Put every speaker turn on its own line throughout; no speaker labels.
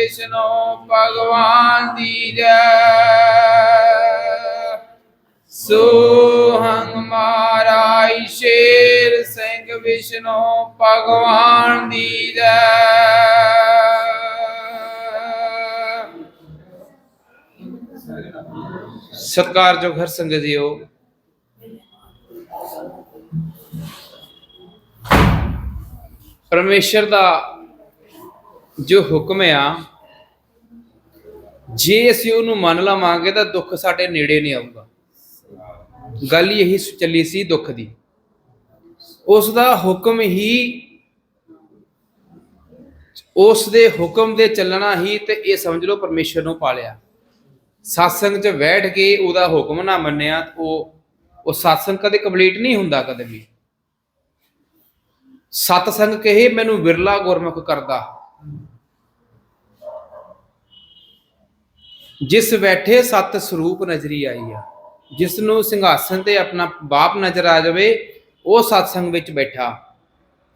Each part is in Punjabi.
ਵਿਸ਼ਨੂੰ ਭਗਵਾਨ ਦੀ ਜੈ। ਸੋਹੰਗ ਮਹਾਰਾਜ ਸ਼ੇਰ ਸਿੰਘ ਵਿਸ਼ਨੂੰ ਭਗਵਾਨ ਦੀ ਜੈ। ਸਤਿਕਾਰਯੋਗ ਹਰ ਸੰਗਤ ਜੀਓ। ਪਰਮੇਸ਼ਰ ਦਾ ਜੋ ਹੁਕਮ ਆ ਜੇ ਅਸੀਂ ਉਹਨੂੰ ਮੰਨ ਲਵਾਂਗੇ ਤਾਂ ਦੁੱਖ ਸਾਡੇ ਨੇੜੇ ਨਹੀਂ ਆਊਗਾ। ਗੱਲ ਇਹੀ ਚੱਲੀ ਸੀ ਦੁੱਖ ਦੀ। ਉਸ ਦਾ ਹੁਕਮ ਹੀ, ਉਸ ਦੇ ਹੁਕਮ ਦੇ ਚੱਲਣਾ ਹੀ ਤੇ ਇਹ ਸਮਝ ਲਓ ਪਰਮੇਸ਼ਰ ਨੂੰ ਪਾਲਿਆ। satsang 'ਚ ਬੈਠ ਕੇ ਉਹਦਾ ਹੁਕਮ ਨਾ ਮੰਨਿਆ ਉਹ ਉਹ satsang ਕਦੇ ਕੰਪਲੀਟ ਨਹੀਂ ਹੁੰਦਾ ਕਦੇ ਵੀ। ਸਤ ਕਹੇ, ਮੈਨੂੰ ਵਿਰਲਾ ਗੁਰਮੁਖ ਕਰਦਾ। ਜਿਸ ਬੈਠੇ ਸਤ ਸਰੂਪ ਨਜ਼ਰੀ ਆਈ ਆ ਜਿਸ ਨੂੰ ਸਿੰਘਾਸਨ ਤੇ ਆਪਣਾ ਬਾਪ ਨਜ਼ਰ ਆ ਜਾਵੇ, ਉਹ ਸਤ ਵਿੱਚ ਬੈਠਾ।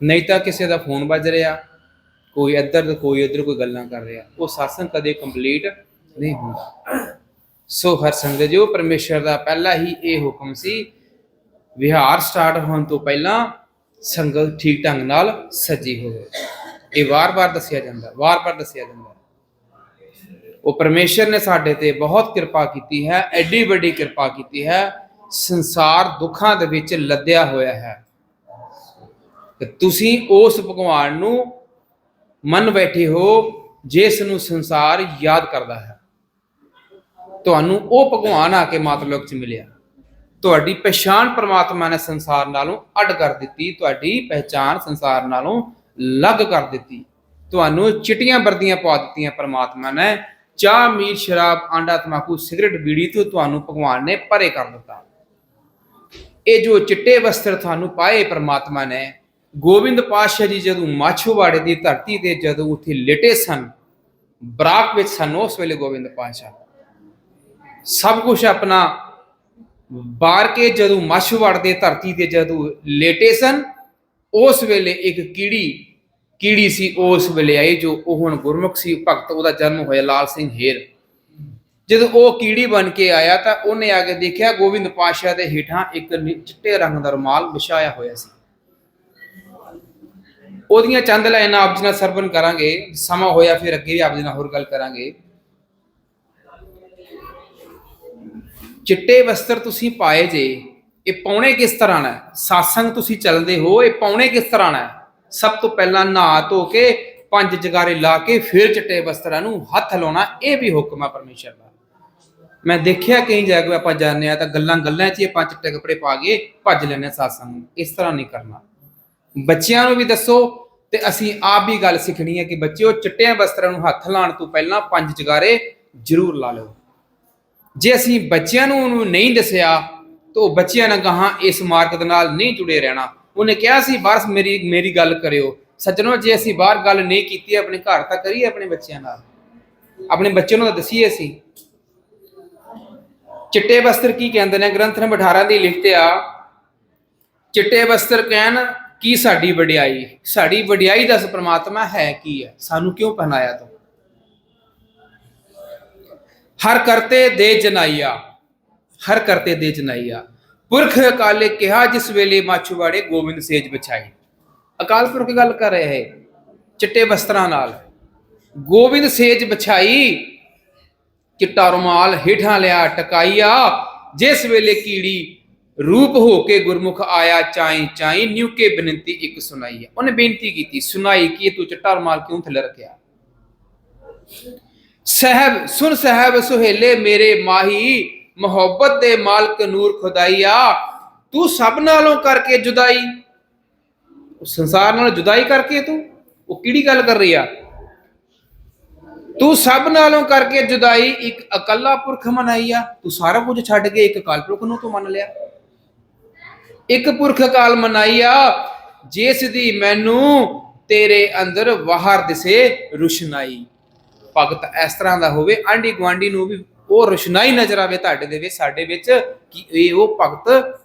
ਨਹੀਂ ਤਾਂ ਕਿਸੇ ਦਾ ਫੋਨ ਵੱਜ ਰਿਹਾ, ਕੋਈ ਇੱਧਰ ਤੇ ਕੋਈ ਉੱਧਰ ਕੋਈ ਗੱਲਾਂ ਕਰ ਰਿਹਾ। ਉਹ satsang ਕਦੇ ਕੰਪਲੀਟ ਨਹੀਂ ਹੁੰਦਾ। ਸੋ ਹਰ ਸੰਗਤ ਜੀ ਉਹ ਪਰਮੇਸ਼ਰ ਦਾ ਪਹਿਲਾ ਹੀ ਇਹ ਹੁਕਮ ਸੀ, ਵਿਹਾਰ ਸਟਾਰਟ ਹੋਣ ਤੋਂ ਪਹਿਲਾਂ ਸੰਗਤ ਠੀਕ ਢੰਗ ਨਾਲ ਸੱਜੀ ਹੋਵੇ। ਇਹ ਵਾਰ-ਵਾਰ ਦੱਸਿਆ ਜਾਂਦਾ, ਵਾਰ-ਵਾਰ ਦੱਸਿਆ ਜਾਂਦਾ। ਉਹ ਪਰਮੇਸ਼ਰ ਨੇ ਸਾਡੇ ਤੇ ਬਹੁਤ ਕਿਰਪਾ ਕੀਤੀ ਹੈ, ਐਡੀ ਵੱਡੀ ਕਿਰਪਾ ਕੀਤੀ ਹੈ, ਸੰਸਾਰ ਦੁੱਖਾਂ ਦੇ ਵਿੱਚ ਲੱਦਿਆ ਹੋਇਆ ਹੈ। ਤੇ ਤੁਸੀਂ ਉਸ ਭਗਵਾਨ ਨੂੰ ਮੰਨ ਬੈਠੇ ਹੋ, ਜਿਸ ਨੂੰ ਸੰਸਾਰ ਯਾਦ ਕਰਦਾ ਹੈ। ਤੁਹਾਨੂੰ ਉਹ ਭਗਵਾਨ ਆ ਕੇ ਮਾਤਲੋਕ ਚ ਮਿਲਿਆ। ਤੁਹਾਡੀ ਪਛਾਣ ਪ੍ਰਮਾਤਮਾ ਨੇ ਸੰਸਾਰ ਨਾਲੋਂ ਅੱਡ ਕਰ ਦਿੱਤੀ, ਤੁਹਾਡੀ ਪਹਿਚਾਣ ਸੰਸਾਰ ਨਾਲੋਂ ਅਲੱਗ ਕਰ ਦਿੱਤੀ। ਤੁਹਾਨੂੰ ਚਿਟੀਆਂ ਵਰਦੀਆਂ ਪਾ ਦਿੱਤੀਆਂ ਪ੍ਰਮਾਤਮਾ ਨੇ ਚਾਹ ਮੀਰ ਸ਼ਰਾਬ, ਆਂਡਾ ਤਮਾਕੂ ਸਿਗਰਟ, ਬੀੜੀ ਤੋਂ ਤੁਹਾਨੂੰ ਭਗਵਾਨ ਨੇ ਪਰੇ ਕਰ ਦਿੱਤਾ। ਇਹ ਜੋ ਚਿੱਟੇ ਵਸਤਰ ਤੁਹਾਨੂੰ ਪਾਏ ਪ੍ਰਮਾਤਮਾ ਨੇ, ਗੋਬਿੰਦ ਪਾਤਸ਼ਾਹ ਜੀ ਜਦੋਂ ਮਾਛੂਵਾੜੇ ਦੀ ਧਰਤੀ ਤੇ ਜਦੋਂ ਉੱਥੇ ਲੇਟੇ ਸਨ, ਬਰਾਕ ਵਿੱਚ ਸਨ ਉਸ ਵੇਲੇ ਗੋਬਿੰਦ ਪਾਤਸ਼ਾਹ। ਸਭ ਕੁਝ ਆਪਣਾ ਬਾਰ ਕੇ ਜਦੋਂ ਮਾਛੂਵਾੜ ਦੇ ਧਰਤੀ ਤੇ ਜਦੋਂ ਲੇਟੇ ਸਨ, ਉਸ ਵੇਲੇ ਇੱਕ ਕੀੜੀ ਕੀੜੀ ਸੀ ਉਸ ਵੇਲੇ ਆਈ ਜੋ ਉਹ ਹੁਣ ਗੁਰਮੁਖ ਸੀ, ਭਗਤ ਉਹਦਾ ਜਨਮ ਹੋਇਆ ਲਾਲ ਸਿੰਘ ਹੇਰ। ਜਦੋਂ ਉਹ ਕੀੜੀ ਬਣ ਕੇ ਆਇਆ ਤਾਂ ਉਹਨੇ ਆ ਕੇ ਦੇਖਿਆ ਗੋਬਿੰਦ ਪਾਤਸ਼ਾਹ ਦੇ ਹੇਠਾਂ ਇੱਕ ਚਿੱਟੇ ਰੰਗ ਦਾ ਰੁਮਾਲ ਵਿਛਾਇਆ ਹੋਇਆ ਸੀ। ਉਹਦੀਆਂ ਚੰਦ ਲਾਈਨਾਂ ਆਪ ਜੀ ਨਾਲ ਸਰਵਨ ਕਰਾਂਗੇ, ਸਮਾਂ ਹੋਇਆ ਫਿਰ ਅੱਗੇ ਵੀ ਆਪ ਜੀ ਨਾਲ ਹੋਰ ਗੱਲ ਕਰਾਂਗੇ। ਚਿੱਟੇ ਵਸਤਰ ਤੁਸੀਂ ਪਾਏ ਜੇ, ਇਹ ਪਾਉਣੇ ਕਿਸ ਤਰ੍ਹਾਂ ਨਾਲ ਸਾਸੰਗ ਤੁਸੀਂ ਚੱਲਦੇ ਹੋ, ਇਹ ਪਾਉਣੇ ਕਿਸ ਤਰ੍ਹਾਂ ਨਾਲ ਸਭ ਤੋਂ ਪਹਿਲਾਂ ਨਹਾ ਧੋ ਕੇ ਪੰਜ ਜਗਾਰੇ ਲਾ ਕੇ ਫਿਰ ਚਿੱਟੇ ਵਸਤਰਾਂ ਨੂੰ ਹੱਥ ਲਾਉਣਾ, ਇਹ ਵੀ ਹੁਕਮ ਹੈ ਪਰਮੇਸ਼ਰ ਦਾ। ਮੈਂ ਦੇਖਿਆ ਕਈ ਜਗ੍ਹਾ ਆਪਾਂ ਜਾਂਦੇ ਆ ਤਾਂ ਗੱਲਾਂ ਗੱਲਾਂ 'ਚ ਹੀ ਆਪਾਂ ਚਿੱਟੇ ਕੱਪੜੇ ਪਾ ਕੇ ਭੱਜ ਲੈਂਦੇ ਹਾਂ ਸਾਸੰਗ ਨੂੰ, ਇਸ ਤਰ੍ਹਾਂ ਨਹੀਂ ਕਰਨਾ। ਬੱਚਿਆਂ ਨੂੰ ਵੀ ਦੱਸੋ ਤੇ ਅਸੀਂ ਆਪ ਵੀ ਗੱਲ ਸਿੱਖਣੀ ਹੈ ਕਿ ਬੱਚਿਓ ਚਿੱਟਿਆਂ ਵਸਤਰਾਂ ਨੂੰ ਹੱਥ ਲਾਉਣ ਤੋਂ ਪਹਿਲਾਂ ਪੰਜ ਜਗਾਰੇ ਜ਼ਰੂਰ ਲਾ ਲਓ। ਜੇ ਅਸੀਂ ਬੱਚਿਆਂ ਨੂੰ ਉਹਨੂੰ ਨਹੀਂ ਦੱਸਿਆ ਤਾਂ ਉਹ ਬੱਚਿਆਂ ਨੇ ਗਾਹਾਂ ਇਸ ਮਾਰਗ ਦੇ ਨਾਲ ਨਹੀਂ ਜੁੜੇ ਰਹਿਣਾ। ਉਹਨੇ ਕਿਹਾ ਸੀ ਬਸ ਮੇਰੀ ਮੇਰੀ ਗੱਲ ਕਰਿਓ। ਸੱਜਣੋ, ਜੇ ਅਸੀਂ ਬਾਹਰ ਗੱਲ ਨਹੀਂ ਕੀਤੀ, ਆਪਣੇ ਘਰ ਤਾਂ ਕਰੀਏ ਆਪਣੇ ਬੱਚਿਆਂ ਨਾਲ? ਆਪਣੇ ਬੱਚਿਆਂ ਨੂੰ ਤਾਂ ਦਸੀਏ ਅਸੀਂ। ਚਿੱਟੇ ਵਸਤਰ ਕੀ ਕਹਿੰਦੇ ਨੇ? ਗ੍ਰੰਥ ਨੰਬਰ 18 ਦੀ ਲਿਖਤੇ ਆ, ਚਿੱਟੇ ਵਸਤਰ ਕਹਿਣ, ਕੀ ਸਾਡੀ ਵਡਿਆਈ? ਸਾਡੀ ਵਡਿਆਈ ਦਾ ਪ੍ਰਮਾਤਮਾ ਹੈ ਕੀ ਹੈ? ਸਾਨੂੰ ਕਿਉਂ ਪਹਿਨਾਇਆ ਤੂੰ? ਹਰ ਕਰਤੇ ਦੇ ਜਨਾਈਆ, ਹਰ ਕਰਤੇ ਦੇ ਜਨਾਈਆ ਪੁਰਖ ਅਕਾਲੇ ਕਿਹਾ ਜਿਸ ਵੇਲੇ ਮਾਛੂਵਾੜੇ ਗੋਬਿੰਦ ਸੇਜ ਵਿਛਾਈ ਅਕਾਲ ਪੁਰਖ ਗੱਲ ਕਰ ਰਹੇ ਹੈ ਚਿੱਟੇ ਵਸਤਰਾਂ ਨਾਲ ਗੋਬਿੰਦ ਸੇਜ ਵਿਛਾਈ ਚਿੱਟਾ ਰੁਮਾਲ ਹੇਠਾਂ ਲਿਆ ਟਕਾਈਆ ਜਿਸ ਵੇਲੇ ਕੀੜੀ ਰੂਪ ਹੋ ਕੇ ਗੁਰਮੁਖ ਆਇਆ ਚਾਈ ਚਾਈ ਨਿਉ ਕੇ ਬੇਨਤੀ ਇੱਕ ਸੁਣਾਈ ਹੈ ਉਹਨੇ ਬੇਨਤੀ ਕੀਤੀ ਸੁਣਾਈ ਕਿ ਤੂੰ ਚਿੱਟਾ ਰੁਮਾਲ ਕਿਉਂ ਥੱਲੇ ਰੱਖਿਆ ਸਹਿਬ ਸੁਨ ਸਹਿਬ ਸੁਹੇਲੇ ਮੇਰੇ ਮਾਹੀ ਮੁਹੱਬਤ ਦੇ ਮਾਲਕ ਨੂਰ ਖੁਦਾਈਆ ਤੂੰ ਸਭ ਨਾਲੋਂ ਕਰਕੇ ਜੁਦਾਈ। ਉਹ ਸੰਸਾਰ ਨਾਲ ਜੁਦਾਈ ਕਰਕੇ ਤੂੰ? ਉਹ ਕਿਹੜੀ ਗੱਲ ਕਰ ਰਹੀ ਆ? ਤੂੰ ਸਭ ਨਾਲੋਂ ਕਰਕੇ ਜੁਦਾਈ, ਇੱਕ ਇਕੱਲਾ ਪੁਰਖ ਮਨਾਈ ਤੂੰ ਸਾਰਾ ਕੁਝ ਛੱਡ ਕੇ ਇੱਕ ਕਾਲ ਪੁਰਖ ਨੂੰ ਤੂੰ ਮੰਨ ਲਿਆ। ਇੱਕ ਪੁਰਖ ਕਾਲ ਮਨਾਈ ਆ, ਜਿਸ ਦੀ ਮੈਨੂੰ ਤੇਰੇ ਅੰਦਰ ਬਾਹਰ ਦਿਸੇ ਰੁਸ਼ਨਾਈ। ਭਗਤ ਇਸ ਤਰ੍ਹਾਂ ਦਾ ਹੋਵੇ, ਆਂਢੀ ਗੁਆਂਢੀ ਨੂੰ ਵੀ ਉਹ ਰੁਸ਼ਨਾਈ ਨਜ਼ਰ ਆਵੇ ਤੁਹਾਡੇ ਦੇ ਵਿੱਚ, ਸਾਡੇ ਵਿੱਚ ਕਿ ਇਹ ਉਹ ਭਗਤ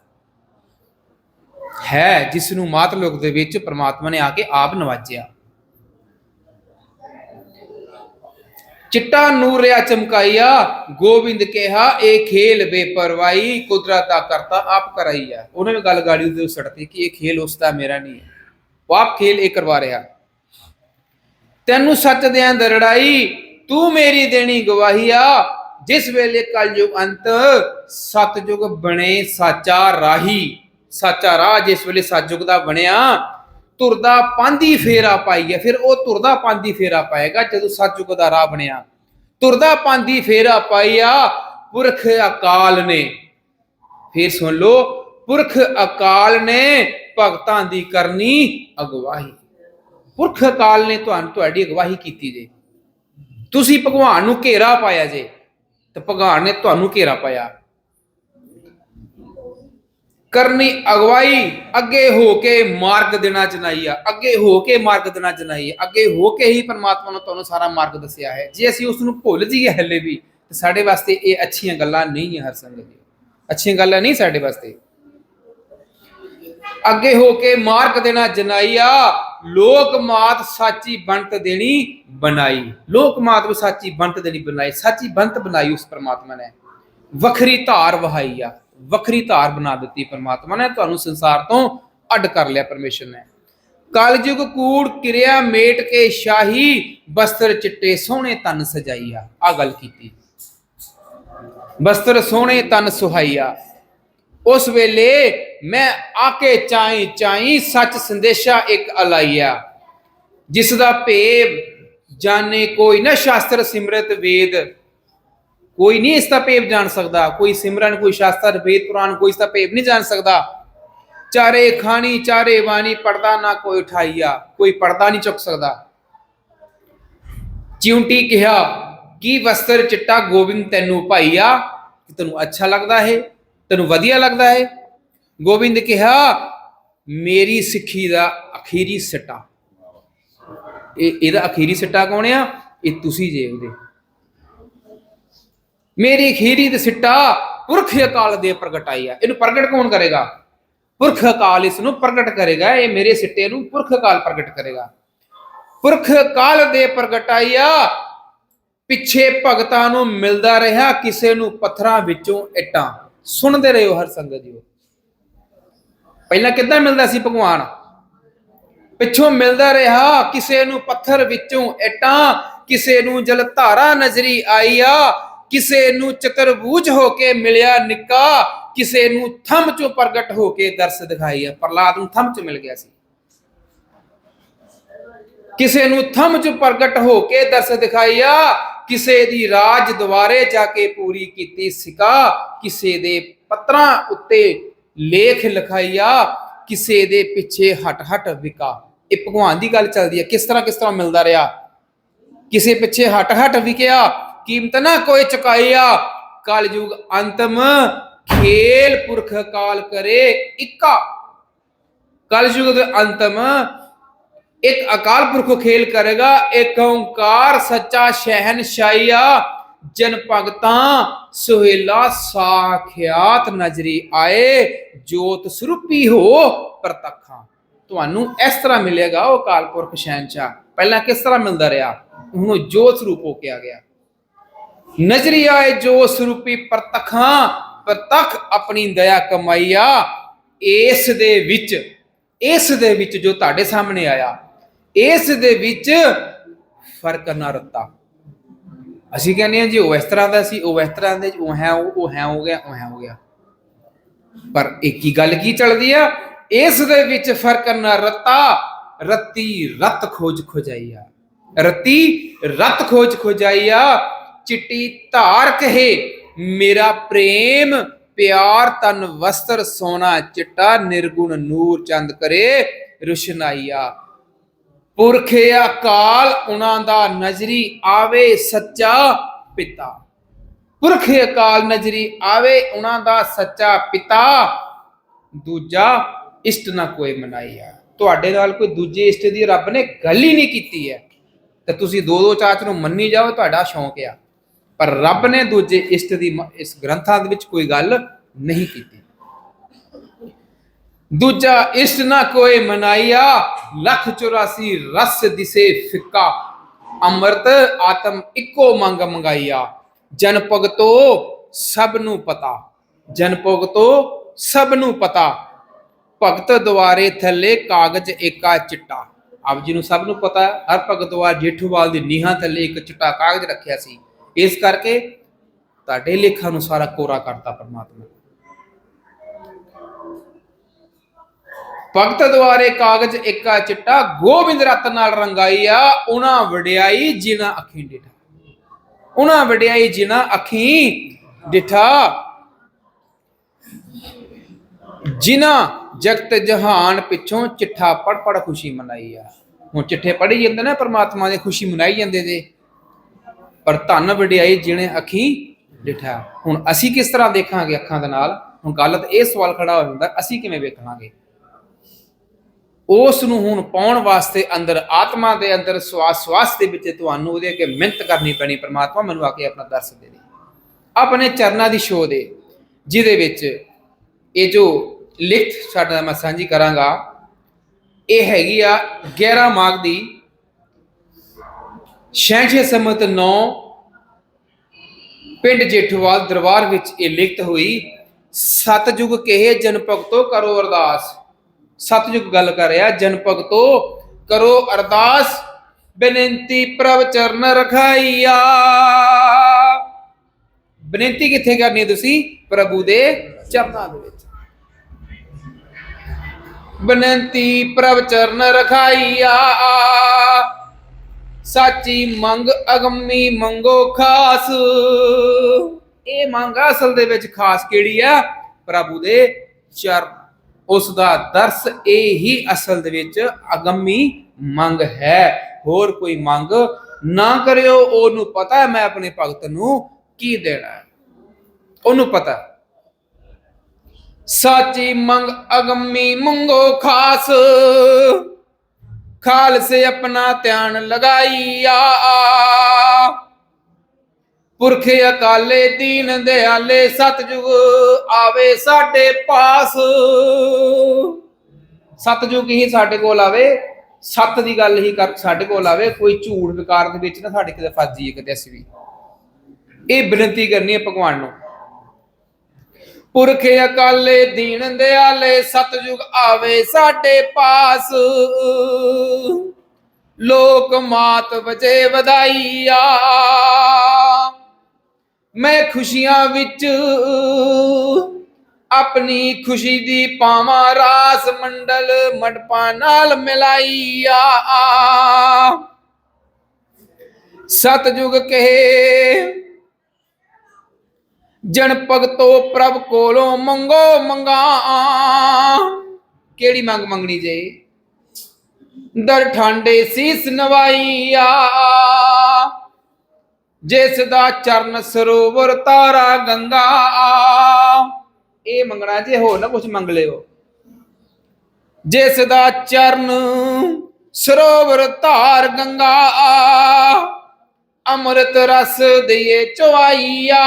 ਹੈ ਜਿਸ ਨੂੰ ਮਾਤ ਲੋਕ ਦੇ ਵਿੱਚ ਪ੍ਰਮਾਤਮਾ ਨੇ ਆ ਕੇ ਆਪ ਨਵਾਜਿਆ। ਚਿੱਟਾ ਨੂਰਿਆ ਚਮਕਾਈਆ ਗੋਬਿੰਦ ਕਿਹਾ, ਇਹ ਖੇਲ ਬੇਪਰਵਾਹੀ, ਕੁਦਰਤ ਦਾ ਕਰਤਾ ਆਪ ਕਰਾਈ ਆ। ਉਹਨੇ ਵੀ ਗੱਲ ਗਾੜੀ ਉਹਦੇ ਸੜਤੀ ਕਿ ਇਹ ਖੇਲ ਉਸ ਦਾ ਮੇਰਾ ਨਹੀਂ ਹੈ। ਉਹ ਆਪ ਖੇਲ ਇਹ ਕਰਵਾ ਰਿਹਾ। ਤੈਨੂੰ ਸੱਚ ਦੇ ਅੰਦਰ ਲੜਾਈ ਤੂੰ ਮੇਰੀ ਦੇਣੀ ਗਵਾਹੀਆ ਜਿਸ ਵੇਲੇ ਕਲਯੁਗ ਅੰਤ ਸਤਜੁਗ ਬਣੇ ਸਾਚਾ ਰਾਹੀ, ਸਾਚਾ ਰਾਹ ਜਿਸ ਵੇਲੇ ਸਤਜੁਗ ਦਾ ਬਣਿਆ, ਤੁਰਦਾ ਪਾਂਦੀ ਫੇਰਾ ਪਾਈ ਹੈ ਫਿਰ ਉਹ ਤੁਰਦਾ ਪਾਂਦੀ ਫੇਰਾ ਪਾਏਗਾ ਜਦੋਂ ਸਤਜੁਗ ਦਾ ਰਾਹ ਬਣਿਆ। ਤੁਰਦਾ ਪਾਂਦੀ ਫੇਰਾ ਪਾਈਆ ਪੁਰਖ ਅਕਾਲ ਨੇ। ਫਿਰ ਸੁਣ ਲੋ ਪੁਰਖ ਅਕਾਲ ਨੇ ਭਗਤਾਂ ਦੀ ਕਰਨੀ ਅਗਵਾਹੀ। ਪੁਰਖ ਅਕਾਲ ਨੇ ਤੁਹਾਨੂੰ ਤੁਹਾਡੀ ਅਗਵਾਹੀ ਕੀਤੀ ਜੇ। ਤੁਸੀਂ ਭਗਵਾਨ ਨੂੰ ਘੇਰਾ ਪਾਇਆ ਜੇ। ਤੇ ਭਗਵਾਨ ਨੇ ਤੁਹਾਨੂੰ ਘੇਰਾ ਪਾਇਆ। ਕਰਨੀ ਅਗਵਾਈ, ਅੱਗੇ ਹੋ ਕੇ ਮਾਰਗ ਦੇਣਾ ਜਨਾਈਆ ਅੱਗੇ ਹੋ ਕੇ ਮਾਰਗ ਦੇਣਾ ਜਨਾਈਆ ਅੱਗੇ ਹੋ ਕੇ ਹੀ ਪਰਮਾਤਮਾ ਨੇ ਤੁਹਾਨੂੰ ਸਾਰਾ ਮਾਰਗ ਦੱਸਿਆ ਹੈ। ਜੇ ਅਸੀਂ ਉਸ ਨੂੰ ਭੁੱਲ ਜਾਈਏ ਹੱਲੇ ਵੀ, ਤੇ ਸਾਡੇ ਵਾਸਤੇ ਇਹ ਅੱਛੀਆਂ ਗੱਲਾਂ ਨਹੀਂ ਹੈ ਹਰ ਸੰਗਤ ਜੀ ਅੱਛੀਆਂ ਗੱਲਾਂ ਨਹੀਂ ਸਾਡੇ ਵਾਸਤੇ। ਅੱਗੇ ਹੋ ਕੇ ਮਾਰਗ ਦੇਣਾ ਜਨਾਈਆ ਲੋਕ ਮਾਤ ਸਾਚੀ ਬੰਤ ਦੇਣੀ ਬਣਾਈ। ਲੋਕ ਮਾਤ ਵੀ ਸਾਚੀ ਬੰਤ ਦੇਣੀ ਬਣਾਈ। ਸਾਚੀ ਬੰਤ ਬਣਾਈ ਉਸ ਪਰਮਾਤਮਾ ਨੇ। ਵੱਖਰੀ ਧਾਰ ਵਹਾਈ ਆ। ਵੱਖਰੀ ਧਾਰ ਬਣਾ ਦਿੱਤੀ ਪਰਮਾਤਮਾ ਨੇ। ਤੁਹਾਨੂੰ ਸੰਸਾਰ ਤੋਂ ਅੱਡ ਕਰ ਲਿਆ ਪਰਮੇਸ਼ਰ ਨੇ। ਕਲਯੁਗ ਕੂੜ ਕਿਰਿਆ ਮੇਟ ਕੇ ਸ਼ਾਹੀ, ਬਸਤਰ ਚਿੱਟੇ ਸੋਹਣੇ ਤਨ ਸਜਾਈਆ ਆ। ਗੱਲ ਕੀਤੀ। ਬਸਤਰ ਸੋਹਣੇ ਤਨ ਸੁਹਾਈਆ ਉਸ ਵੇਲੇ ਮੈਂ ਆਕੇ ਚਾਈ ਚਾਈ ਸੱਚ ਸੰਦੇਸ਼ਾ ਇੱਕ ਅਲਾਈਆ ਜਿਸ ਦਾ ਭੇਵ ਜਾਣੇ ਕੋਈ ਨਾ ਸ਼ਾਸਤਰ ਸਿਮਰਤ ਵੇਦ ਕੋਈ ਨਹੀਂ ਇਸ ਦਾ ਭੇਵ ਜਾਣ ਸਕਦਾ ਕੋਈ ਸਿਮਰਨ ਕੋਈ ਸ਼ਾਸਤਰ ਵੇਦ ਪੁਰਾਣ ਕੋਈ ਇਸ ਦਾ ਭੇਵ ਨਹੀਂ ਜਾਣ ਸਕਦਾ ਚਾਰੇ ਖਾਣੀ ਚਾਰੇ ਬਾਣੀ ਪਰਦਾ ਨਾ ਕੋਈ ਉਠਾਈਆ ਕੋਈ ਪਰਦਾ ਨਹੀਂ ਚੁੱਕ ਸਕਦਾ ਚਿਉਂਟੀ ਕਿਹਾ ਕੀ ਵਸਤਰ ਚਿੱਟਾ ਗੋਬਿੰਦ ਤੈਨੂੰ ਭਾਈਆ ਕਿ ਤੈਨੂੰ ਅੱਛਾ ਲੱਗਦਾ ਹੈ ਤੈਨੂੰ ਵਧੀਆ ਲੱਗਦਾ ਹੈ ਗੋਬਿੰਦ ਕਿਹਾ, ਮੇਰੀ ਸਿੱਖੀ ਦਾ ਅਖੀਰੀ ਸਿੱਟਾ। ਇਹ ਇਹਦਾ ਅਖੀਰੀ ਸਿੱਟਾ ਕੌਣ ਆ? ਇਹ ਤੁਸੀਂ ਜੇ ਉਹਦੇ ਮੇਰੀ ਅਖੀਰੀ ਦੇ ਸਿੱਟਾ ਪੁਰਖ ਅਕਾਲ ਦੇ ਪ੍ਰਗਟਾਈ ਆ। ਇਹਨੂੰ ਪ੍ਰਗਟ ਕੌਣ ਕਰੇਗਾ? ਪੁਰਖ ਅਕਾਲ ਇਸ ਨੂੰ ਪ੍ਰਗਟ ਕਰੇਗਾ। ਇਹ ਮੇਰੇ ਸਿੱਟੇ ਨੂੰ ਪੁਰਖ ਅਕਾਲ ਪ੍ਰਗਟ ਕਰੇਗਾ। ਪੁਰਖ ਅਕਾਲ ਦੇ ਪ੍ਰਗਟਾਈਆ ਪਿੱਛੇ ਭਗਤਾਂ ਨੂੰ ਮਿਲਦਾ ਰਿਹਾ, ਕਿਸੇ ਨੂੰ ਪੱਥਰਾਂ ਵਿੱਚੋਂ ਇੱਟਾਂ। ਸੁਣਦੇ ਰਹੋ ਹਰ ਸੰਗਤ ਜੀਓ। ਪਹਿਲਾਂ ਕਿੱਦਾਂ ਮਿਲਦਾ ਸੀ ਭਗਵਾਨ? ਪਿੱਛੋਂ ਮਿਲਦਾ ਰਿਹਾ, ਕਿਸੇ ਨੂੰ ਪੱਥਰ ਵਿੱਚੋਂ ਇੱਟਾਂ, ਕਿਸੇ ਨੂੰ ਜਲ ਧਾਰਾ ਨਜ਼ਰੀ ਆਈ ਆ ਕਿਸੇ ਨੂੰ ਚਤਰਬੂਝ ਹੋ ਕੇ ਮਿਲਿਆ ਨਿੱਕਾ, ਕਿਸੇ ਨੂੰ ਥੰਮ ਚੋਂ ਪ੍ਰਗਟ ਹੋ ਕੇ ਦਰਸ ਦਿਖਾਈ ਆ। ਪ੍ਰਲਾਦ ਨੂੰ ਥੰਮ ਚ ਮਿਲ ਗਿਆ ਸੀ। ਕਿਸੇ ਨੂੰ ਥੰਮ ਚ ਪ੍ਰਗਟ ਹੋ ਕੇ ਦਰਸ ਦਿਖਾਈਆ ਕਿਸੇ ਦੀ ਰਾਜ ਦੁਆਰੇ ਜਾ ਕੇ ਪੂਰੀ ਕੀਤੀ ਸਿਕਾ, ਕਿਸੇ ਦੇ ਪੱਤਰਾਂ ਉੱਤੇ ਲੇਖ ਲਿਖਾਈਆ ਕਿਸੇ ਦੇ ਪਿੱਛੇ ਹਟ ਹਟ ਵਿਕਾ। ਇਹ ਭਗਵਾਨ ਦੀ ਗੱਲ ਚੱਲਦੀ ਹੈ। ਕਿਸ ਤਰ੍ਹਾਂ ਕਿਸ ਤਰ੍ਹਾਂ ਮਿਲਦਾ ਰਿਹਾ? ਕਿਸੇ ਪਿੱਛੇ ਹਟ ਹਟ ਵਿਕਿਆ, ਕੀਮਤ ਨਾ ਕੋਈ ਚੁਕਾਈਆ ਕਲਯੁਗ ਅੰਤਮ ਖੇਲ ਪੁਰਖ ਕਾਲ ਕਰੇ ਇੱਕਾ। ਕਲਯੁਗ ਦੇ ਅੰਤਮ ਇੱਕ ਅਕਾਲ ਪੁਰਖ ਖੇਲ ਕਰੇਗਾ, ਇੱਕ ਓੰਕਾਰ ਸੱਚਾ ਸ਼ਹਿਨਸ਼ਾਹੀਆ, ਜਨ ਭਗਤਾਂ ਸੁਹੇਲਾ ਸਾਖਿਆਤ ਨਜ਼ਰੀ ਆਏ, ਜੋਤ ਸਰੂਪੀ ਹੋ ਪ੍ਰਤੱਖਾਂ। ਤੁਹਾਨੂੰ ਇਸ ਤਰ੍ਹਾਂ ਮਿਲੇਗਾ ਉਹ ਅਕਾਲ ਪੁਰਖ ਸ਼ਹਿਨਸ਼ਾਹ। ਪਹਿਲਾਂ ਕਿਸ ਤਰ੍ਹਾਂ ਮਿਲਦਾ ਰਿਹਾ? ਹੁਣ ਜੋਤ ਸਰੂਪ ਹੋ ਕੇ ਆ ਗਿਆ। ਨਜ਼ਰੀ ਆਏ, ਜੋਤ ਸਰੂਪੀ ਪ੍ਰਤੱਖਾਂ, ਪ੍ਰਤੱਖ ਆਪਣੀ ਦਇਆ ਕਮਾਈਆ, ਇਸ ਦੇ ਵਿੱਚ, ਇਸ ਦੇ ਵਿੱਚ ਜੋ ਤੁਹਾਡੇ ਸਾਹਮਣੇ ਆਇਆ ਇਸ ਦੇ ਵਿੱਚ ਫ਼ਰਕ ਨਾ ਰੱਤਾ। ਅਸੀਂ ਕਹਿੰਦੇ ਹਾਂ ਜੀ ਉਹ ਇਸ ਤਰ੍ਹਾਂ ਦਾ ਸੀ, ਉਹ ਇਸ ਤਰ੍ਹਾਂ ਦੇ, ਉਹ ਹੈ ਉਹ ਹੈ ਹੋ ਗਿਆ, ਉਹ ਹੈ ਹੋ ਗਿਆ। ਪਰ ਇੱਕ ਹੀ ਗੱਲ ਕੀ ਚੱਲਦੀ ਆ? ਇਸ ਦੇ ਵਿੱਚ ਫ਼ਰਕ ਨਾ ਰੱਤਾ, ਰੱਤੀ ਰਤ ਖੋਜ ਖੋਜਾਈਆ ਰਤੀ ਰਤ ਖੋਜ ਖੋਜਾਈਆ ਚਿੱਟੀ ਧਾਰ ਕਹੇ, ਮੇਰਾ ਪ੍ਰੇਮ, ਪਿਆਰ ਤਨ ਵਸਤਰ, ਸੋਨਾ, ਚਿੱਟਾ, ਨਿਰਗੁਣ, ਨੂਰ, ਚੰਦ ਕਰੇ ਰੁਸ਼ਨਾਈਆ ਪੁਰਖੇ ਅਕਾਲ, ਉਹਨਾਂ ਦਾ ਨਜ਼ਰੀ ਆਵੇ ਸੱਚਾ ਪਿਤਾ। ਪੁਰਖੇ ਅਕਾਲ, ਨਜ਼ਰੀ ਆਵੇ, ਉਹਨਾਂ ਦਾ ਸੱਚਾ ਪਿਤਾ। ਦੂਜਾ ਇਸ਼ਟ ਨਾ ਕੋਈ ਮਨਾਈਆ ਤੁਹਾਡੇ ਨਾਲ ਕੋਈ ਦੂਜੇ ਇਸ਼ਟ ਦੀ ਰੱਬ ਨੇ ਗੱਲ ਹੀ ਨਹੀਂ ਕੀਤੀ ਹੈ। ਤੇ ਤੁਸੀਂ ਦੋ ਦੋ ਚਾਚ ਨੂੰ ਮੰਨੀ ਜਾਓ, ਤੁਹਾਡਾ ਸ਼ੌਂਕ ਆ। ਪਰ ਰੱਬ ਨੇ ਦੂਜੇ ਇਸ਼ਟ ਦੀ ਇਸ ਗ੍ਰੰਥਾਂ ਦੇ ਵਿੱਚ ਕੋਈ ਗੱਲ ਨਹੀਂ ਕੀਤੀ। ਦੂਜਾ ਇਸ਼ਟ ਨਾ ਕੋਈ ਮਨਾਈਆ ਲੱਖ 84 ਰਸ ਦਿਸੇ ਫਿੱਕਾ। ਅੰਮ੍ਰਿਤ ਆਤਮ ਇੱਕੋ ਮੰਗ ਮੰਗਾਈਆ। ਜਨ ਭਗਤੋ ਸਭ ਨੂੰ ਪਤਾ। ਜਨ ਭਗਤੋ ਸਭ ਨੂੰ ਪਤਾ। ਭਗਤ ਦੁਆਰੇ ਥੱਲੇ ਕਾਗਜ਼ ਏਕਾ ਚਿੱਟਾ। ਆਪ ਜੀ ਨੂੰ ਸਭ ਨੂੰ ਪਤਾ ਹਰ ਭਗਤ ਦੁਆਰ ਜੇਠੂਵਾਲ ਦੀ ਨੀਹਾਂ ਥੱਲੇ ਇੱਕ ਚਿੱਟਾ ਕਾਗਜ਼ ਰੱਖਿਆ ਸੀ। ਇਸ ਕਰਕੇ ਤੁਹਾਡੇ ਲੇਖਾਂ ਨੂੰ ਸਾਰਾ ਕੋਰਾ ਕਰਤਾ ਪਰਮਾਤਮਾ। ਭਗਤ ਦੁਆਰੇ ਕਾਗਜ਼ ਏਕਾ ਚਿੱਟਾ, ਗੋਬਿੰਦ ਰਤ ਨਾਲ ਰੰਗਾਈ ਆ, ਉਹਨਾਂ ਵਡਿਆਈ ਜਿਨਾ ਅੱਖੀਂ ਡਿਠਾ। ਉਹਨਾਂ ਵਡਿਆਈ ਜਿਨਾ ਅੱਖੀਂ ਡਿਠਾ। ਜਿਨਾ ਜਗਤ ਜਹਾਨ ਪਿੱਛੋਂ ਚਿੱਠਾ ਪੜ ਪੜ ਖੁਸ਼ੀ ਮਨਾਈ ਆ। ਹੁਣ ਚਿੱਠੇ ਪੜ੍ਹੀ ਜਾਂਦੇ ਨੇ, ਪਰਮਾਤਮਾ ਦੀ ਖੁਸ਼ੀ ਮਨਾਈ ਜਾਂਦੇ ਜੇ। ਪਰ ਧੰਨ ਵਡਿਆਈ ਜਿਹਨੇ ਅੱਖੀਂ ਡਿਠਾ। ਹੁਣ ਅਸੀਂ ਕਿਸ ਤਰ੍ਹਾਂ ਦੇਖਾਂਗੇ ਅੱਖਾਂ ਦੇ ਨਾਲ? ਹੁਣ ਗੱਲ ਤਾਂ ਇਹ ਸਵਾਲ ਖੜਾ ਹੋ ਜਾਂਦਾ, ਅਸੀਂ ਕਿਵੇਂ ਵੇਖਾਂਗੇ? ਉਸ ਨੂੰ ਹੁਣ ਪਾਉਣ ਵਾਸਤੇ ਅੰਦਰ, ਆਤਮਾ ਦੇ ਅੰਦਰ ਸਵਾਸ ਸਵਾਸ ਦੇ ਵਿੱਚ ਤੁਹਾਨੂੰ ਉਹਦੇ ਅੱਗੇ ਮਿਹਨਤ ਕਰਨੀ ਪੈਣੀ, ਪ੍ਰਮਾਤਮਾ ਮੈਨੂੰ ਆ ਕੇ ਆਪਣਾ ਦਰਸ ਦੇ ਦੇ ਆਪਣੇ ਚਰਨਾਂ ਦੀ ਸ਼ੋਅ ਦੇ, ਜਿਹਦੇ ਵਿੱਚ ਇਹ ਜੋ ਲਿਖਤ ਸਾਡਾ ਮੈਂ ਸਾਂਝੀ ਕਰਾਂਗਾ, ਇਹ ਹੈਗੀ ਆ 11 ਮਾਘ ਦੀ 66 ਸਮਤ 9 ਪਿੰਡ ਜੇਠਵਾਲ ਦਰਬਾਰ ਵਿੱਚ ਇਹ ਲਿਖਤ ਹੋਈ ਸਤਜੁਗ ਕਹੇ ਜਨ ਭਗਤੋ ਕਰੋ ਅਰਦਾਸ। ਸਤਜੁਗ ਗੱਲ ਕਰ ਰਿਹਾ, ਜਨ ਭਗਤੋ, ਕਰੋ ਅਰਦਾਸ, ਬੇਨੰਤੀ ਪ੍ਰਭ ਚਰਨ ਰਖਾਈਆ। ਬੇਨਤੀ ਕਿੱਥੇ ਕਰਨੀ ਤੁਸੀਂ? ਪ੍ਰਭੂ ਦੇ ਚਰਨਾਂ ਦੇ ਵਿੱਚ। ਬੇਨਤੀ ਪ੍ਰਭ ਚਰਨ ਰਖਾਈਆ। ਸਾਚੀ ਮੰਗ, ਅਗੰਮੀ ਮੰਗੋ ਖਾਸ। ਇਹ ਮੰਗ ਅਸਲ ਦੇ ਵਿੱਚ ਖਾਸ ਕਿਹੜੀ ਆ? ਪ੍ਰਭੂ ਦੇ ਚਰਨ ਉਸ ਦਾ ਦਰਸ ਇਹ ਹੀ ਅਸਲ ਦੇ ਵਿੱਚ ਅਗੰਮੀ ਮੰਗ ਹੈ। ਹੋਰ ਕੋਈ ਮੰਗ ਨਾ ਕਰਿਓ। ਉਹਨੂੰ ਪਤਾ ਮੈਂ ਆਪਣੇ ਭਗਤ ਨੂੰ ਕੀ ਦੇਣਾ ਹੈ। ਉਹਨੂੰ ਪਤਾ ਹੈ। ਸਾਚੀ ਮੰਗ, ਅਗੰਮੀ ਮੰਗੋ ਖਾਸ। ਖਾਲਸੇ ਆਪਣਾ ਧਿਆਨ ਲਗਾਈਆ ਪੁਰਖੇ ਅਕਾਲੇ ਦੀਨ ਦਿਆਲੇ ਸਤਜੁਗ ਆਵੇ ਸਾਡੇ ਪਾਸ। ਸਤਜੁਗ ਹੀ ਸਾਡੇ ਕੋਲ ਆਵੇ, ਸੱਤ ਦੀ ਗੱਲ ਹੀ ਕਰ ਸਾਡੇ ਕੋਲ ਆਵੇ, ਕੋਈ ਝੂਠ ਵਿਕਾਰ ਦੇ ਵਿੱਚ ਨਾ ਸਾਡੇ ਕਿਤੇ ਫਸ ਜਾਈਏ ਕਿਤੇ ਅਸੀਂ ਵੀ। ਇਹ ਬੇਨਤੀ ਕਰਨੀ ਹੈ ਭਗਵਾਨ ਨੂੰ। ਪੁਰਖੇ ਅਕਾਲੇ ਦੀਨ ਦਿਆਲੇ ਸਤਜੁਗ ਆਵੇ ਸਾਡੇ ਪਾਸ। ਲੋਕ ਮਾਤ ਵਜੇ ਵਧਾਈਆ। ਮੈਂ ਖੁਸ਼ੀਆਂ ਵਿੱਚ ਆਪਣੀ ਖੁਸ਼ੀ ਦੀ ਪਾਵਾਂ ਰਾਸ ਮੰਡਲ ਮੜਪਾਂ ਨਾਲ ਮਿਲਾਈਆ। ਸਤਜੁਗ ਕਹੇ, ਜਨ ਭਗਤੋ ਪ੍ਰਭ ਕੋਲੋਂ ਮੰਗੋ ਮੰਗਾ। ਕਿਹੜੀ ਮੰਗ ਮੰਗਣੀ ਜੇ? ਦਰ ਠਾਂਡੇ ਸੀਸ ਨਵਾਈਆ। ਜਿਸ ਦਾ ਚਰਨ ਸਰੋਵਰ ਤਾਰਾ ਗੰਗਾ। ਇਹ ਮੰਗਣਾ ਜੇ ਹੋਰ ਨਾ ਕੁਝ ਮੰਗ ਲਿਓ। ਜਿਸ ਦਾ ਚਰਨ ਸਰੋਵਰ ਧਾਰ ਗੰਗਾ। ਅੰਮ੍ਰਿਤ ਰਸ ਦਈਏ ਚਵਾਈਆ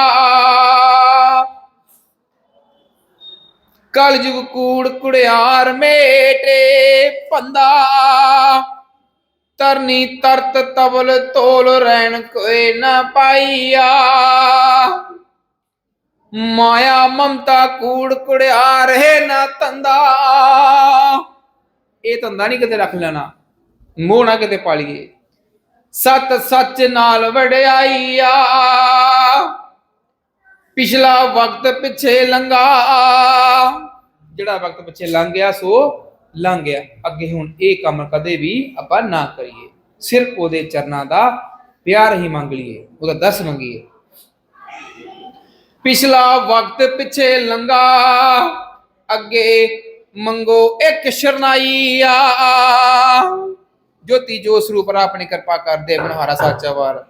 ਕਲਯੁਗ ਕੂੜ ਕੁੜਿਆਰ ਮੇਟੇ ਪੰਦਾ। ਤਰਨੀ ਤਰਤ ਤਬਲ ਤੋਲ ਰਹਿਣ ਕੋਈ ਨਾ ਪਾਈਆ। ਮਾਇਆ ਮਮਤਾ ਕੂੜ ਕੁੜਿਆਰ ਹੈ ਨਾ ਤੰਦਾ ਇਹ ਤੰਦਾ ਨਹੀਂ ਕਿਤੇ ਰੱਖ ਲੈਣਾ, ਮੋਹ ਨਾ ਕਿਤੇ ਪਾਲੀਏ ਸਤ ਸੱਚ ਨਾਲ ਵਡਿਆਈਆ। ਪਿਛਲਾ ਵਕਤ ਪਿੱਛੇ ਲੰਘਾ। ਜਿਹੜਾ ਵਕਤ ਪਿੱਛੇ ਲੰਘ ਗਿਆ ਸੋ ਲੰਘ ਗਿਆ। ਅੱਗੇ ਹੁਣ ਇਹ ਕੰਮ ਕਦੇ ਵੀ ਆਪਾਂ ਨਾ ਕਰੀਏ। ਸਿਰਫ ਉਹਦੇ ਚਰਨਾਂ ਦਾ ਪਿਆਰ ਹੀ ਮੰਗ ਲਈਏ। ਉਹਦਾ ਦਸ ਮੰਗੀਏ। ਪਿਛਲਾ ਵਕਤ ਪਿੱਛੇ ਲੰਘਾ। ਅੱਗੇ ਮੰਗੋ ਇੱਕ ਸ਼ਰਨਾਈਆ ਜੋ ਸਰੂਪ ਆਪਣੀ ਕਿਰਪਾ ਕਰਦੇ ਬਨਹਾਰਾ ਸਾਚਾ ਵਾਰ।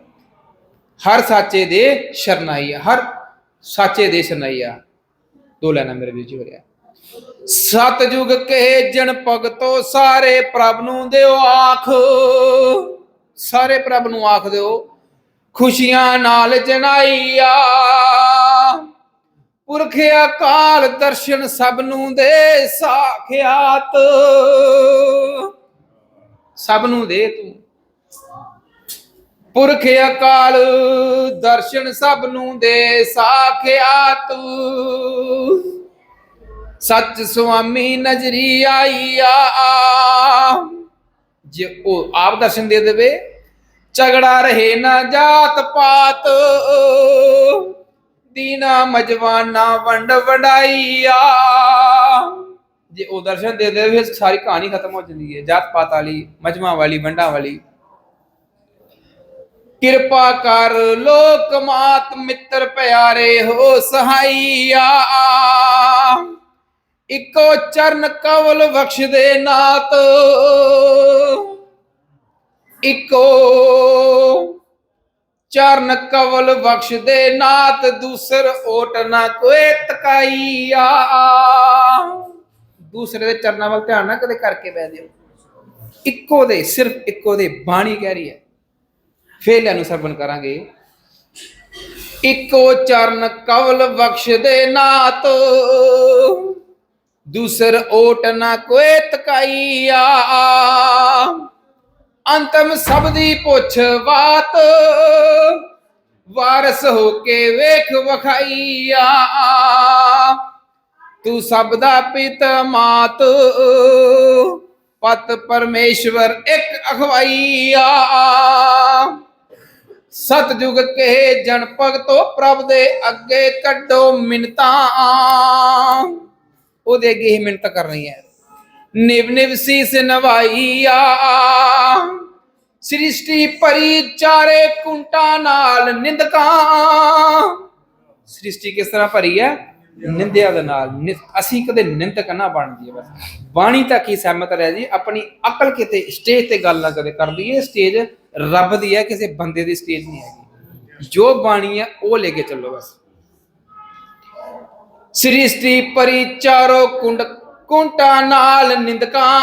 ਹਰ ਸਾਚੇ ਦੇ ਸ਼ਰਨਾਈ ਹਰ ਸਾਚੇ ਦੇ ਸ਼ਰਨਾਈ ਆ। ਦੋ ਲੈਣਾ ਮੇਰੇ ਵਿੱਚ ਹੋ ਰਿਹਾ ਸਤਜੁਗ ਕੇ ਜਨ ਭਗਤੋ ਸਾਰੇ ਪ੍ਰਭ ਨੂੰ ਦਿਓ ਆਖ। ਸਾਰੇ ਪ੍ਰਭ ਨੂੰ ਆਖ ਦਿਓ। ਖੁਸ਼ੀਆਂ ਨਾਲ ਜਨਾਈਆ। ਪੁਰਖ ਅਕਾਲ ਦਰਸ਼ਨ ਸਭ ਨੂੰ ਦੇ ਸਾਖਿਆਤ। ਸਭ ਨੂੰ ਦੇ ਤੂੰ। ਪੁਰਖ ਅਕਾਲ ਦਰਸ਼ਨ ਸਭ ਨੂੰ ਦੇ ਸਾਖਿਆਤ। ਸੱਚ ਸੁਆਮੀ ਨਜ਼ਰੀ ਆਈਆ। ਜੇ ਉਹ ਆਪ ਦਰਸ਼ਨ ਦੇ ਦੇਵੇ, ਝਗੜਾ ਰਹੇ ਨਾ ਜਾਤ ਪਾਤ। ਦੀਨਾ ਮਜਵਾਨਾ ਵੰਡ ਵਡਾਈਆ। ਜੇ ਉਹ ਦਰਸ਼ਨ ਦੇ ਦੇਵੇ ਸਾਰੀ ਕਹਾਣੀ ਖਤਮ ਹੋ ਜਾਂਦੀ ਹੈ। ਜਾਤ ਪਾਤ ਵਾਲੀ ਮਜਮਾ ਵਾਲੀ, ਵੰਡਾਂ ਵਾਲੀ। ਕਿਰਪਾ ਕਰ ਲੋਕ ਮਾਤ ਮਿੱਤਰ ਪਿਆਰੇ, ਹੋ ਸਹਾਈਆ। ਇੱਕੋ ਚਰਨ ਕਵਲ ਬਖਸ਼ ਦੇ ਨਾਤ ਇੱਕੋ ਚਰਨ ਕਵਲ ਬਖਸ਼ ਦੇ ਨਾਤ ਦੂਸਰ ਓਟ ਨਾ ਕੋਏ ਤਕਾਈਆ। ਦੂਸਰੇ ਦੇ ਚਰਨਾਂ ਵੱਲ ਧਿਆਨ ਨਾ ਕਦੇ ਕਰਕੇ ਬਹਿ ਦਿਓ ਇੱਕੋ ਦੇ, ਸਿਰਫ ਇੱਕੋ ਦੇ ਬਾਣੀ ਕਹਿ ਰਹੀ ਹੈ। ਫੇਰ ਲੈਨੂੰ ਸਰਵਨ ਕਰਾਂਗੇ। ਇੱਕੋ ਚਰਨ ਕਵਲ ਬਖਸ਼ ਦੇ ਨਾਤ ਦੂਸਰ ਓਟ ਨਾ ਕੋਏ ਤਕਾਈਆ। ਅੰਤਮ ਸਬਦੀ ਪੁੱਛ ਬਾਤ, ਵਾਰਸ ਹੋ ਕੇ ਵੇਖ ਵਖਾਈਆ। ਤੂੰ ਸਭ ਦਾ ਪਿਤ ਮਾਤ, ਪਤ ਪਰਮੇਸ਼ਵਰ ਇੱਕ ਅਖਵਾਈਆ। ਸਤਜੁਗ ਕੇ ਜਨ ਭਗਤੋ ਪ੍ਰਭ ਦੇ ਅੱਗੇ ਕੱਢੋ ਮਿੰਤਾਂ ਉਹਦੇ ਅੱਗੇ ਇਹ ਮਿੰਤ ਕਰਨੀ ਹੈ। ਨਿਵ ਨਿਵ ਸੀਸ ਨਵਾਈਆ। ਸ੍ਰਿਸ਼ਟੀ ਪਰੀ ਚਾਰੇ ਕੁੰਟਾਂ ਨਾਲ ਨਿੰਦਕਾਂ। ਸ੍ਰਿਸ਼ਟੀ ਕਿਸ ਤਰ੍ਹਾਂ ਭਰੀ ਹੈ? ਨਿੰਦਿਆ ਦੇ ਨਾਲ। ਅਸੀਂ ਕਦੇ ਨਿੰਦਕ ਨਾ ਬਣ ਜਾਈਏ ਬਸ। ਬਾਣੀ ਤੱਕ ਹੀ ਸਹਿਮਤ ਰਹਿ ਜੀ? ਆਪਣੀ ਅਕਲ ਕਿਤੇ ਸਟੇਜ ਤੇ ਗੱਲ ਨਾ ਕਦੇ ਕਰ ਦਈਏ ਸਟੇਜ ਰੱਬ ਦੀ ਹੈ, ਕਿਸੇ ਬੰਦੇ ਦੀ ਸਟੇਜ ਨਹੀਂ ਹੈਗੀ। ਜੋ ਬਾਣੀ ਹੈ, ਉਹ ਲੈ ਕੇ ਚੱਲੋ ਬਸ। ਸ੍ਰਿਸ਼ਟੀ ਪਰੀ ਚਾਰੋ ਕੁੰਡ, ਕੁੰਟਾਂ ਨਾਲ ਨਿੰਦਕਾਂ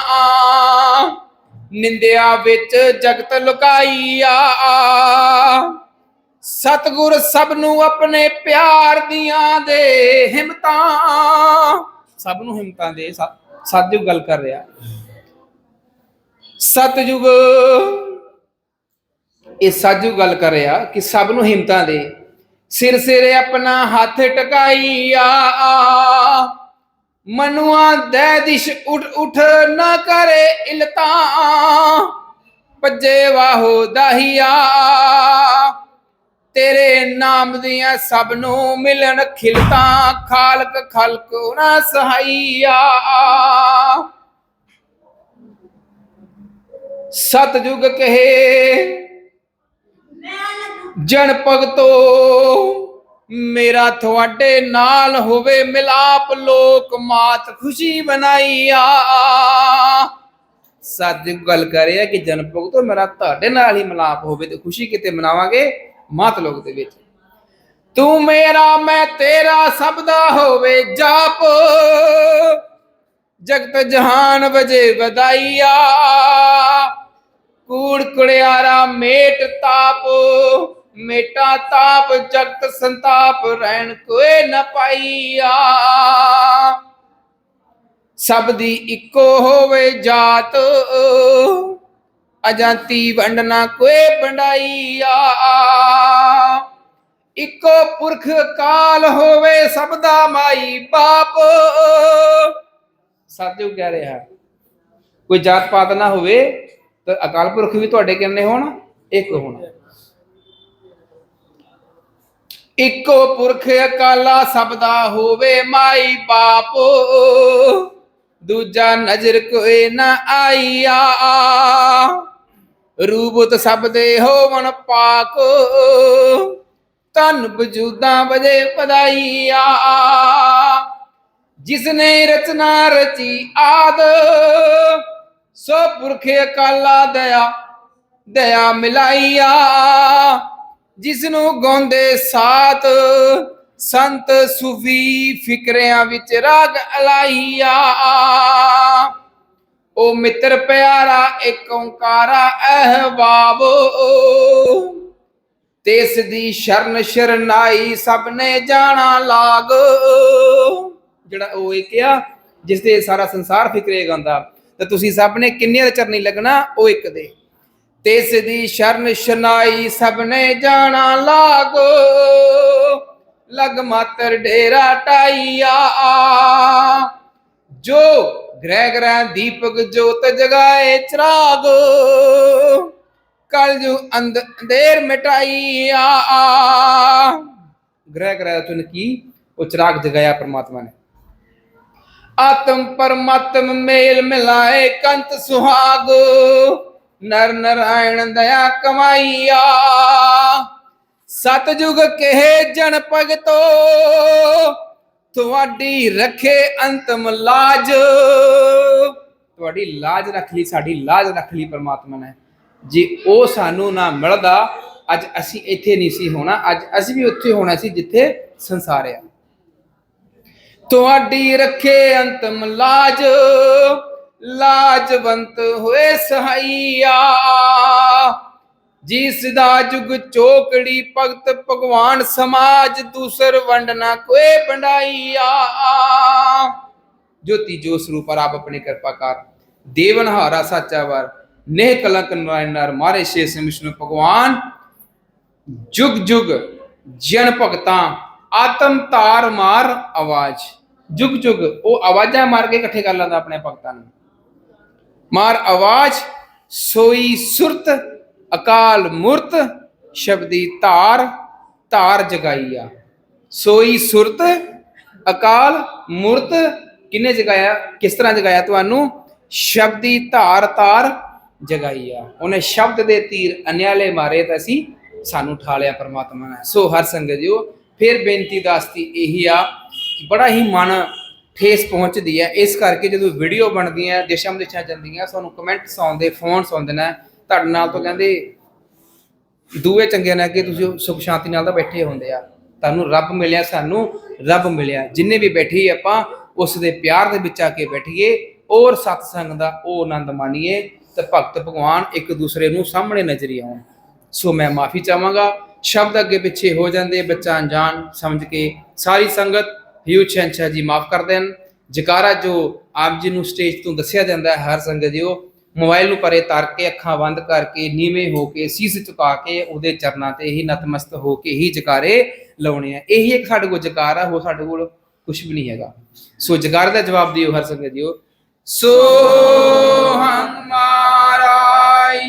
ਨਿੰਦਿਆ ਵਿੱਚ ਜਗਤ ਲੁਕਾਈਆ ਸਤਗੁਰ ਸਭ ਨੂੰ ਆਪਣੇ ਪਿਆਰ ਦੀਆਂ ਦੇ ਹਿੰਮਤਾਂ। ਸਭ ਨੂੰ ਹਿੰਮਤਾਂ ਦੇ ਸ- ਗੱਲ ਕਰ ਰਿਹਾ। ਸਤਜੁਗ ਇਹ ਸਤਿਯੁਗ ਗੱਲ ਕਰ ਰਿਹਾ ਕਿ ਸਭ ਨੂੰ ਹਿੰਮਤਾਂ ਦੇ। ਸਿਰ ਸਿਰੇ ਆਪਣਾ ਹੱਥ ਟਕਾਈਆ। ਮਨੁਆ ਦੇ ਦਿਸ਼ ਉਠ ਉਠ ਨਾ ਕਰੇ ਇਲਤਾ ਭੱਜੇ ਵਾਹੋ ਦਾਹੀਆ। ਤੇਰੇ ਨਾਮ ਦੀਆਂ ਸਭ ਨੂੰ ਮਿਲਣ ਖਿਲਤਾ। ਖਾਲਕ ਖਲਕ ਨਾ ਸਹਾਈਆ। ਸਤਜੁਗ ਕਹੇ ਜਨ ਭਗਤੋ, ਮੇਰਾ ਤੁਹਾਡੇ ਨਾਲ ਹੋਵੇ ਮਿਲਾਪ, ਲੋਕ ਮਾਤ ਖੁਸ਼ੀ ਬਣਾਈਆ ਸਤਿ ਗੱਲ ਕਰਿਆ ਕਿ ਜਨ ਭਗਤੋ, ਮੇਰਾ ਤੁਹਾਡੇ ਨਾਲ ਹੀ ਮਿਲਾਪ ਹੋਵੇ ਤੇ ਖੁਸ਼ੀ ਕਿਤੇ ਮਨਾਵਾਂਗੇ ਮਾਤ ਲੋਕ ਦੇ ਵਿੱਚ। ਤੂੰ ਮੇਰਾ, ਮੈਂ ਤੇਰਾ ਸਭ ਦਾ ਹੋਵੇ ਜਾਪ। ਜਗਤ ਜਹਾਨ ਵਜੇ ਵਧਾਈਆ। ਕੂੜ ਕੁੜਿਆਰਾ ਮੇਟ ਤਾਪ। ਮੇਟਾ ਤਾਪ, ਜਗਤ ਸੰਤਾਪ ਰਹਿਣ ਕੋਏ ਨ ਪਾਈਆ। ਸਭ ਦੀ ਇੱਕੋ ਹੋਵੇ ਜਾਤ, ਅਜੰਤੀ ਵੰਡ ਨਾ ਕੋਏ ਵੰਡਾਈਆ। ਇੱਕੋ ਪੁਰਖ ਕਾਲ ਹੋਵੇ ਸਭ ਦਾ ਮਾਈ ਬਾਪ। ਸਾਧੂ ਕਹਿ ਰਿਹਾ, ਕੋਈ ਜਾਤ ਪਾਤ ਨਾ ਹੋਵੇ ਤਾਂ ਅਕਾਲ ਪੁਰਖ ਵੀ ਤੁਹਾਡੇ ਕਿੰਨੇ ਹੋਣ? ਇੱਕ ਹੋਣਾ। ਇੱਕੋ ਪੁਰਖ ਅਕਾਲਾ ਸਭ ਦਾ ਹੋਵੇ ਮਾਈ ਬਾਪ। ਦੂਜਾ ਨਜ਼ਰ ਕੋਈ ਨਾ ਆਈਆ। ਰੂਬਤ ਸਭ ਦੇ ਹੋਵਣ ਪਾਕ। ਤਨ ਵਜੂਦਾਂ ਵਜੇ ਪਦਾਈਆ ਜਿਸਨੇ ਰਚਨਾ ਰਚੀ ਆਦ, ਸੋ ਪੁਰਖ ਅਕਾਲਾ ਦਇਆ ਦਇਆ ਮਿਲਾਈਆ। ਜਿਸ ਨੂੰ ਗਾਉਂਦੇ ਸਾਤ ਸੰਤ ਸੂਫੀ ਫਿਕਰਿਆਂ ਵਿੱਚ ਰਾਗ ਅਲਾਈਆ। ਉਹ ਮਿੱਤਰ ਪਿਆਰਾ, ਇੱਕ ਓੰਕਾਰਾ ਅਹਵਾਬ ਤਿਸ ਦੀ ਸ਼ਰਨ ਸ਼ਰਨਾਈ ਸਭ ਨੇ ਜਾਣਾ ਲਾਗ। ਜਿਹੜਾ ਉਹ ਇੱਕ ਆ ਜਿਸ ਦੇ ਸਾਰਾ ਸੰਸਾਰ ਫਿਕਰੇ ਗਾਉਂਦਾ, ਤੇ ਤੁਸੀਂ ਸਭ ਨੇ ਕਿੰਨੇ ਦੇ ਚਰਨੀ ਲੱਗਣਾ? ਉਹ ਇੱਕ ਦੇ। ਤਿਸ ਦੀ ਸ਼ਰਨ ਸ਼ਰਨਾਈ ਸਭਨੇ ਜਾਣਾ ਲਾਗੋ। ਲਗ ਮਾਤਰ ਡੇਰਾ ਟਾਈਆ। ਜੋ ਗ੍ਰਹਿ ਗ੍ਰਹਿ ਦੀਪਕ ਜੋਤ ਜਗਾਏ ਚਰਾਗ। ਕਲ ਜੂ ਅੰਧ ਅੰਧੇਰ ਮਿਟਾਈਆ। ਗ੍ਰਹਿ ਗ੍ਰਹਿ ਤੁਨ ਕੀ? ਉਹ ਚਰਾਗ ਜਗਾਇਆ ਪ੍ਰਮਾਤਮਾ ਨੇ। ਆਤਮ ਪਰਮਾਤਮ ਮੇਲ ਮਿਲਾਏ ਕੰਤ ਸੁਹਾਗੋ। ਨਰ ਨਰਾਇਣ ਦਇਆ ਕਮਾਈਆ। ਸਤਜੁਗ ਕਹੇ ਜਨ ਭਗਤੋ, ਤੁਹਾਡੀ ਰੱਖੇ ਅੰਤਮ ਲਾਜ। ਤੁਹਾਡੀ ਲਾਜ ਰੱਖ ਲਈ, ਸਾਡੀ ਲਾਜ ਰੱਖ ਲਈ ਪ੍ਰਮਾਤਮਾ ਨੇ। ਜੇ ਉਹ ਸਾਨੂੰ ਨਾ ਮਿਲਦਾ, ਅੱਜ ਅਸੀਂ ਇੱਥੇ ਨਹੀਂ ਸੀ ਹੋਣਾ, ਅੱਜ ਅਸੀਂ ਵੀ ਉੱਥੇ ਹੋਣਾ ਸੀ ਜਿੱਥੇ ਸੰਸਾਰ ਆ। ਤੁਹਾਡੀ ਰੱਖੇ ਅੰਤਮ ਲਾਜ। ਲਾਜਵੰਤ ਹੋਏ ਸਹਾਈਆ। ਜਿਸ ਦਾ ਜੁਗ ਚੋਕੜੀ ਭਗਤ ਭਗਵਾਨ ਸਮਾਜ ਦੂਸਰ ਵੰਡ ਨਾ ਕੋਏ ਬੰਡਾਈਆ ਜੋਤੀ ਜੋ ਸਰੂਪ ਆਪ ਆਪਣੀ ਕਿਰਪਾ ਕਰ। ਦੇਵਨਹਾਰਾ ਸਾਚਾ ਵਰ, ਨੇਹ ਕਲੰਕ ਨਾਰਾਇਣ ਨਰ ਮਾਰੇ ਸੇ ਵਿਸ਼ਨੂੰ ਭਗਵਾਨ। ਜੁਗ ਜੁਗ ਜਨ ਭਗਤਾਂ, ਆਤਮ ਤਾਰ ਮਾਰ ਆਵਾਜ਼। ਜੁਗ ਜੁਗ ਉਹ ਆਵਾਜ਼ਾਂ ਮਾਰ ਕੇ ਇਕੱਠੇ ਕਰ ਲੈਂਦਾ ਆਪਣੇ ਭਗਤਾਂ ਨੂੰ। ਮਾਰ ਆਵਾਜ਼, ਸੋਈ ਸੁਰਤ, ਅਕਾਲ ਮੁਰਤ, ਸ਼ਬਦੀ ਧਾਰ ਧਾਰ ਜਗਾਈਆ। ਸੋਈ ਸੁਰਤ, ਅਕਾਲ ਮੂਰਤ ਕਿਨੇ ਜਗਾਇਆ, ਕਿਸ ਤਰ੍ਹਾਂ ਜਗਾਇਆ ਤੁਹਾਨੂੰ? ਸ਼ਬਦੀ ਧਾਰ ਧਾਰ ਜਗਾਈਆ। ਉਹਨੇ ਸ਼ਬਦ ਦੇ ਤੀਰ ਅਨਿਆਲੇ ਮਾਰੇ ਤਾਂ ਅਸੀਂ, ਸਾਨੂੰ ਠਾਲਿਆ ਪਰਮਾਤਮਾ ਨੇ। ਸੋ ਹਰ ਸੰਗਤ ਜੀਓ, ਫਿਰ ਬੇਨਤੀ ਦਾਸਤੀ ਇਹੀ ਆ ਕਿ ਬੜਾ ਹੀ ਮਨ ਠੇਸ ਪਹੁੰਚਦੀ ਹੈ। ਇਸ ਕਰਕੇ ਜਦੋਂ ਵੀਡੀਓ ਬਣਦੀਆਂ, ਦੇਸ਼ਾਂ ਵਿਦੇਸ਼ਾਂ ਜਾਂਦੀਆਂ, ਸਾਨੂੰ ਕਮੈਂਟਸ ਆਉਂਦੇ ਫੋਨਸ ਆਉਂਦੇ ਨੇ। ਤੁਹਾਡੇ ਨਾਲ ਤੋਂ ਕਹਿੰਦੇ, ਦੂਏ ਚੰਗੇ ਨੇ ਕਿ ਤੁਸੀਂ ਸੁਖ ਸ਼ਾਂਤੀ ਨਾਲ ਤਾਂ ਬੈਠੇ ਹੁੰਦੇ ਆ। ਤੁਹਾਨੂੰ ਰੱਬ ਮਿਲਿਆ, ਸਾਨੂੰ ਰੱਬ ਮਿਲਿਆ। ਜਿੰਨੇ ਵੀ ਬੈਠੀ ਆਪਾਂ, ਉਸ ਦੇ ਪਿਆਰ ਦੇ ਵਿੱਚ ਆ ਕੇ ਬੈਠੀਏ। ਔਰ ਸਤਸੰਗ ਦਾ ਉਹ ਆਨੰਦ ਮਾਣੀਏ ਤੇ ਭਗਤ ਭਗਵਾਨ ਇੱਕ ਦੂਸਰੇ ਨੂੰ ਸਾਹਮਣੇ ਨਜ਼ਰੀ ਆਉਣ। ਸੋ ਮੈਂ ਮਾਫੀ ਚਾਹਾਂਗਾ। ਸ਼ਬਦ ਅੱਗੇ ਪਿੱਛੇ ਹੋ ਜਾਂਦੇ, ਬੱਚਾ ਅਣਜਾਣ ਸਮਝ ਕੇ ਸਾਰੀ ਸੰਗਤ ਹਿਊ ਸ਼ਹਿਨਸ਼ਾਹ ਜੀ ਮਾਫ ਕਰ ਦੇਣ। ਜਕਾਰਾ ਜੋ ਆਪ ਜੀ ਨੂੰ ਸਟੇਜ ਤੋਂ ਦੱਸਿਆ ਜਾਂਦਾ ਹੈ, ਹਰ ਸੰਗਤ ਜੀਓ, ਮੋਬਾਈਲ ਨੂੰ ਪਰੇ ਧਰ ਕੇ, ਅੱਖਾਂ ਬੰਦ ਕਰਕੇ, ਨੀਵੇਂ ਹੋ ਕੇ, ਸੀਸ ਝੁਕਾ ਕੇ, ਉਹਦੇ ਚਰਨਾਂ ਤੇ ਹੀ ਨਤਮਸਤ ਹੋ ਕੇ ਹੀ ਜਕਾਰੇ ਲਾਉਣੇ ਆ। ਇਹੀ ਇੱਕ ਸਾਡੇ ਕੋਲ ਜਕਾਰ ਹੋ ਸਾਡੇ ਕੋਲ ਕੁਝ ਵੀ ਨਹੀਂ ਹੈਗਾ। ਸੋ ਜਕਾਰ ਦਾ ਜਵਾਬ ਦਿਓ ਹਰ ਸੰਗਤ ਦਿਓ ਸੋ ਹਮਾਰਾ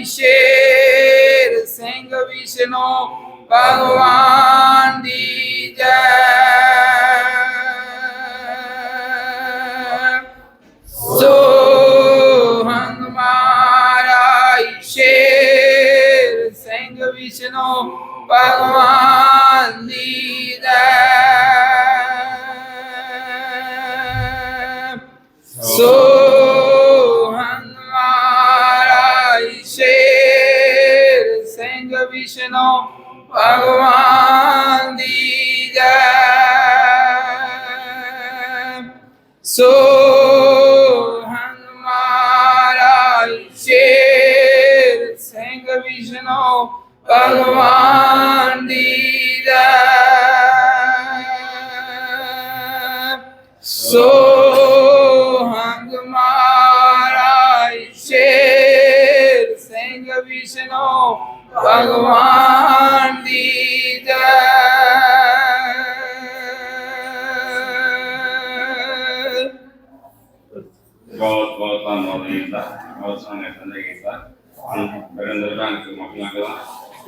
ਸ਼ੇਰ ਸਿੰਘ ਵਿਸ਼ਨੂੰ ਭਗਵਾਨ ਦੀ ਜੈ। ਵਿਸ਼ਨੂੰ ਭਗਵਾਨ ਦੀ ਜੈ ਸੋ ਹਮਾਰਾ ਸ਼ੇਰ ਸਿੰਘ ਵਿਸ਼ਨੂੰ ਭਗਵਾਨ ਭਗਵਾਨ ਦੀ ਜੈ। ਸੋ ਹਮਾਰਾ ਸ਼ੇਰ ਸਿੰਘ ਵਿਸ਼ਨੂੰ, ਭਗਵਾਨ ਦੀ ਜੈ।
ਬਹੁਤ ਬਹੁਤ ਧੰਨਵਾਦ ਜੀ ਦਾ। ਬਹੁਤ ਸੋਹਣੇ ਸੰਦੇ ਕੀਤਾ। ਬਰਿੰਦਰ ਰੰਗ ਮਾਫੀਆਂ ਕਰਾਂ